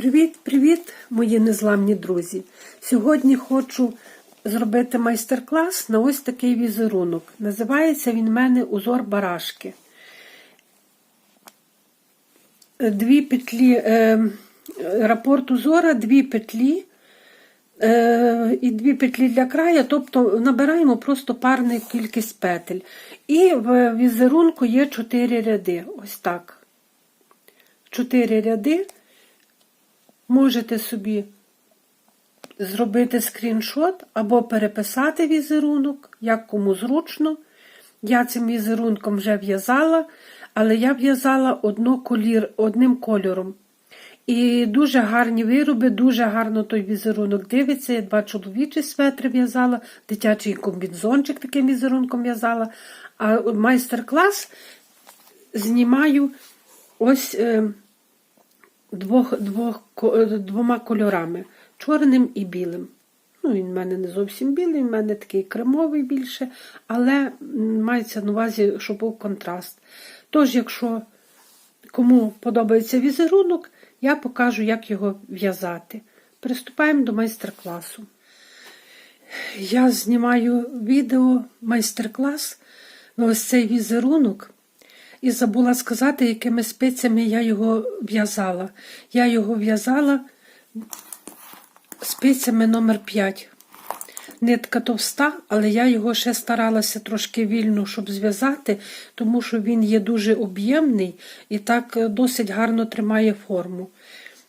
Привіт-привіт, мої незламні друзі! Сьогодні хочу зробити майстер-клас на ось такий візерунок. Називається він в мене узор барашки. Дві петлі, е, рапорт узора, дві петлі е, і дві петлі для краю, тобто набираємо просто парну кількість петель. І в візерунку є чотири ряди. Ось так. Чотири ряди. Можете собі зробити скріншот або переписати візерунок, як кому зручно. Я цим візерунком вже в'язала, але я в'язала одним кольором. І дуже гарні вироби, дуже гарно той візерунок дивиться. Я два чоловічі светри в'язала, дитячий комбінзончик таким візерунком в'язала. А майстер-клас знімаю ось. Е, двох, двох, двома кольорами чорним і білим. Ну, Він в мене не зовсім білий, в мене такий кремовий більше, але мається на увазі, щоб був контраст. Тож, якщо кому подобається візерунок, я покажу, як його в'язати. Приступаємо до майстер-класу. Я знімаю відео майстер-клас на ось цей візерунок. І забула сказати, якими спицями я його в'язала. Я його в'язала спицями номер 5 Нитка товста, але я його ще старалася трошки вільно, щоб зв'язати, тому що він є дуже об'ємний і так досить гарно тримає форму.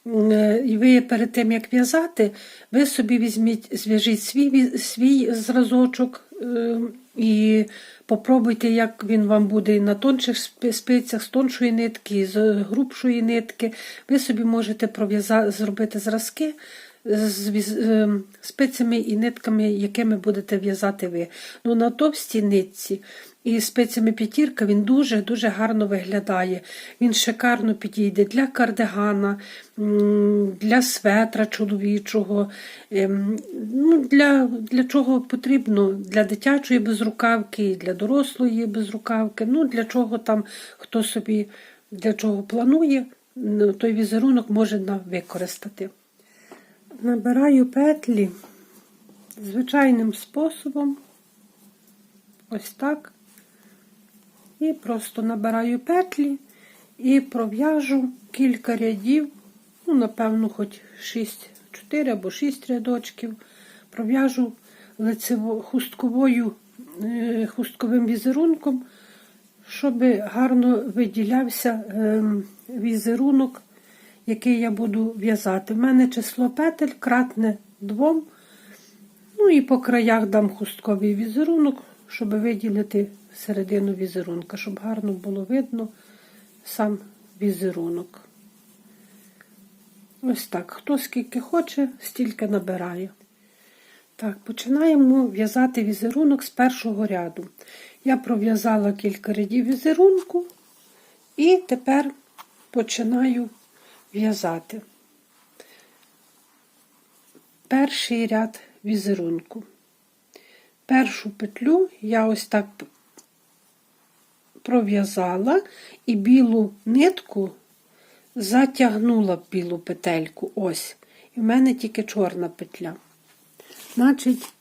Е, і ви перед тим, як в'язати, ви собі візьміть, зв'яжіть свій свій зразочок е, і попробуйте, як він вам буде на тонших спицях, з тоншої нитки, з грубшої нитки. Ви собі можете зробити зразки спицями і нитками, якими будете в'язати ви. Ну, На товстій нитці і спицями п'ятірка він дуже-дуже гарно виглядає. Він шикарно підійде для кардигана, для светра чоловічого, ем, ну, для для чого потрібно, для дитячої безрукавки, для дорослої безрукавки, ну, для чого там хто собі для чого планує, ну, той візерунок можна використати. Набираю петлі звичайним способом, ось так. І просто набираю петлі і пров'яжу кілька рядів, ну, напевно, хоч 6, 4 або 6 рядочків, пров'яжу хустковою, е, хустковим візерунком, щоб гарно виділявся ем, візерунок, який я буду в'язати. У мене число петель кратне двом. Ну і по краях дам хустковий візерунок, щоб виділити середину візерунка, щоб гарно було видно сам візерунок. Ось так. Хто скільки хоче, стільки набирає. Так, починаємо в'язати візерунок з першого ряду. Я пров'язала кілька рядів візерунку і тепер починаю в'язати. Перший ряд візерунку. Першу петлю я ось так пров'язала і білу нитку затягнула в білу петельку. Ось. І в мене тільки чорна петля. Значить,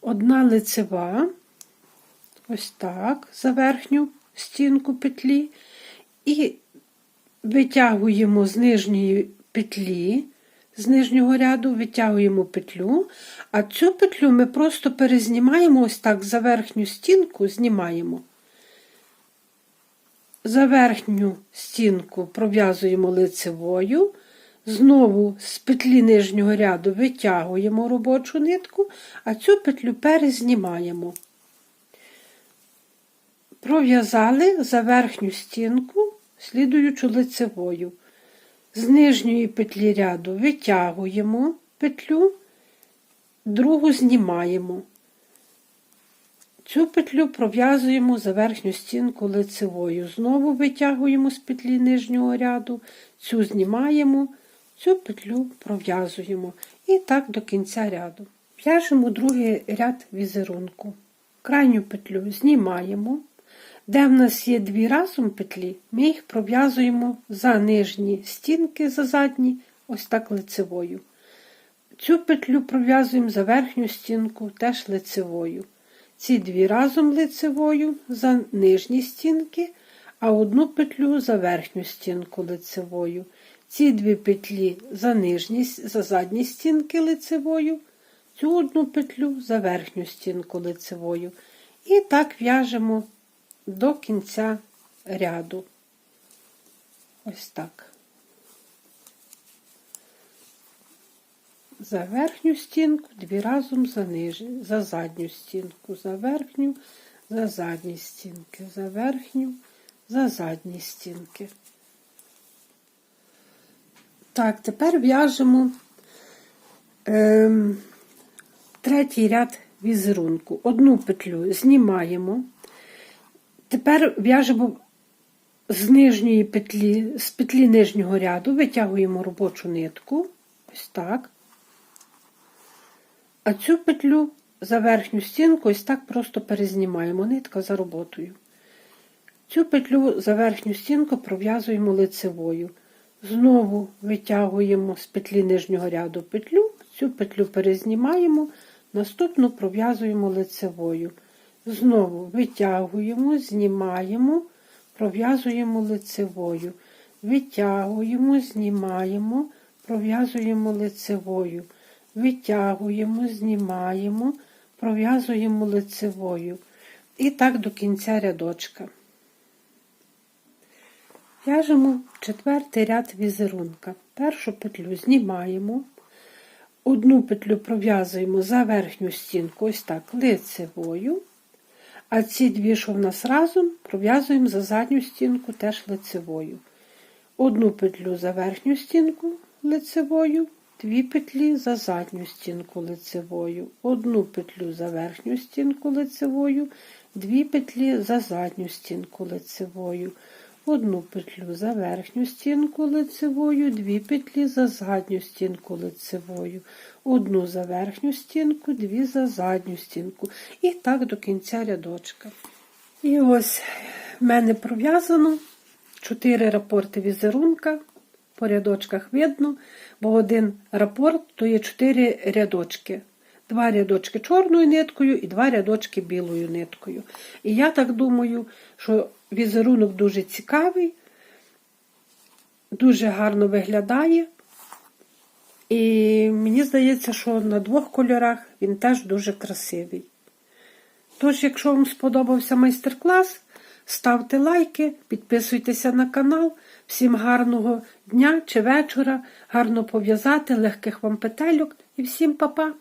одна лицева, ось так, за верхню стінку петлі, і витягуємо з нижньої петлі, з нижнього ряду витягуємо петлю, а цю петлю ми просто перезнімаємо ось так за верхню стінку, знімаємо. За верхню стінку пров'язуємо лицевою, знову з петлі нижнього ряду витягуємо робочу нитку, а цю петлю перезнімаємо. Пров'язали за верхню стінку, слідуючу лицевою. З нижньої петлі ряду витягуємо петлю, другу знімаємо. Цю петлю пров'язуємо за верхню стінку лицевою. Знову витягуємо з петлі нижнього ряду, цю знімаємо, цю петлю пров'язуємо. І так до кінця ряду. В'яжемо другий ряд візерунку. Крайню петлю знімаємо. Де в нас є дві разом петлі, ми їх пров'язуємо за нижні стінки, за задні, ось так лицевою. Цю петлю пров'язуємо за верхню стінку теж лицевою. Ці дві разом лицевою за нижні стінки, а одну петлю за верхню стінку лицевою. Ці дві петлі за нижні, за задні стінки лицевою, цю одну петлю за верхню стінку лицевою. І так в'яжемо до кінця ряду. Ось так. За верхню стінку, дві разом за нижню, за задню стінку, за верхню, за задні стінки, за верхню, за задні стінки. Так, тепер в'яжемо ем, третій ряд візерунку. Одну петлю знімаємо. Тепер в'яжемо з нижньої петлі, з петлі нижнього ряду, витягуємо робочу нитку. Ось так. А цю петлю за верхню стінку ось так просто перезнімаємо нитка за роботою. Цю петлю за верхню стінку пров'язуємо лицевою. Знову витягуємо з петлі нижнього ряду петлю, цю петлю перезнімаємо, наступну пров'язуємо лицевою. Знову витягуємо, знімаємо, пров'язуємо лицевою. Витягуємо, знімаємо, пров'язуємо лицевою. Витягуємо, знімаємо, пров'язуємо лицевою. І так до кінця рядочка. В'яжемо четвертий ряд візерунка. Першу петлю знімаємо, одну петлю пров'язуємо за верхню стінку, ось так, лицевою. А ці дві, що в нас разом, пров'язуємо за задню стінку теж лицевою. Одну петлю за верхню стінку лицевою, дві петлі за задню стінку лицевою, одну петлю за верхню стінку лицевою, дві петлі за задню стінку лицевою, одну петлю за верхню стінку лицевою, дві петлі за задню стінку лицевою, одну за верхню стінку, дві за задню стінку. І так до кінця рядочка. І ось в мене пров'язано 4 рапорти візерунка. По рядочках видно, бо один рапорт то є 4 рядочки. Два рядочки чорною ниткою і два рядочки білою ниткою. І я так думаю, що візерунок дуже цікавий, дуже гарно виглядає. І мені здається, що на двох кольорах він теж дуже красивий. Тож, якщо вам сподобався майстер-клас, ставте лайки, підписуйтеся на канал. Всім гарного дня чи вечора, гарно пов'язати, легких вам петельок і всім па-па!